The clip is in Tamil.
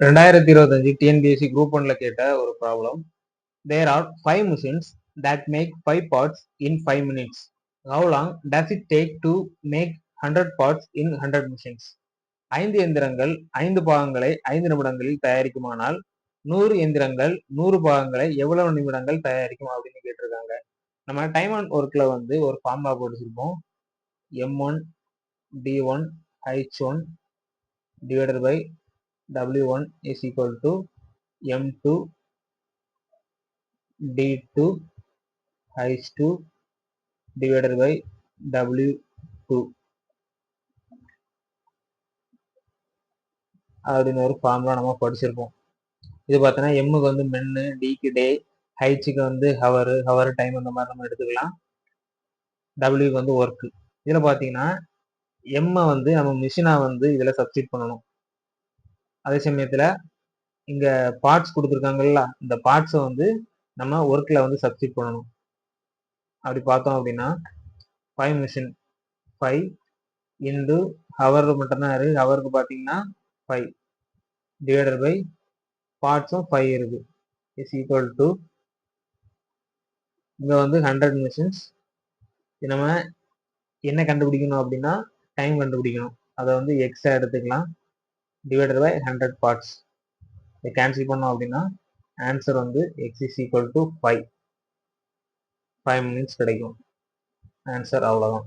ரெண்டாயிரத்தி இருபத்தஞ்சு டிஎன்பிஎஸ்சி குரூப் ஒன்ல கேட்ட ஒரு problem there are five machines that make five parts in five minutes how long does it take to make hundred parts in hundred machines ஐந்து எந்திரங்கள் ஐந்து பாகங்களை ஐந்து நிமிடங்களில் தயாரிக்குமானால் நூறு எந்திரங்கள் நூறு பாகங்களை எவ்வளவு நிமிடங்கள் தயாரிக்கும் அப்படின்னு கேட்டிருக்காங்க. நம்ம டைம் அண்ட் ஒர்க்கில் வந்து ஒரு formula போட்டுருப்போம் M one T one H one divided by w1 is equal to m2 d2 h2 divided by w2 அப்படின்னு ஒரு ஃபார்முலா நம்ம படிச்சிருப்போம். இது பார்த்தோன்னா எம்முக்கு வந்து மென்னு டிக்கு டே ஹைச்சுக்கு வந்து ஹவரு ஹவர் டைம் அந்த மாதிரி நம்ம எடுத்துக்கலாம். டபிள்யூக்கு வந்து ஒர்க்கு இதில் பார்த்தீங்கன்னா எம்மை வந்து நம்ம மிஷினாக வந்து இதில் சப்ஸ்டியூட் பண்ணணும். அதே சமயத்தில் இங்கே பார்ட்ஸ் கொடுத்துருக்காங்கல்ல இந்த பார்ட்ஸை வந்து நம்ம ஒர்க்கில் வந்து சப்ஸ்டிட் பண்ணணும். அப்படி பார்த்தோம் அப்படின்னா five machine five into hour மட்டும்தான் இருக்குது ஹவருக்கு பார்த்தீங்கன்னா ஃபைவ் டிவைடட் பை பார்ட்ஸும் ஃபைவ் இருக்குது இஸ் ஈக்குவல் டு இங்கே வந்து ஹண்ட்ரட் மிஷின்ஸ் நம்ம என்ன கண்டுபிடிக்கணும் அப்படின்னா டைம் கண்டுபிடிக்கணும். அதை வந்து எக்ஸ்ட்ரா எடுத்துக்கலாம். டிவைடட் பை ஹண்ட்ரட் பார்ட்ஸ் இதை கேன்சல் பண்ணோம் அப்படின்னா ஆன்சர் வந்து X is equal to five five minutes கிடைக்கும். ஆன்சர் அவ்வளோதான்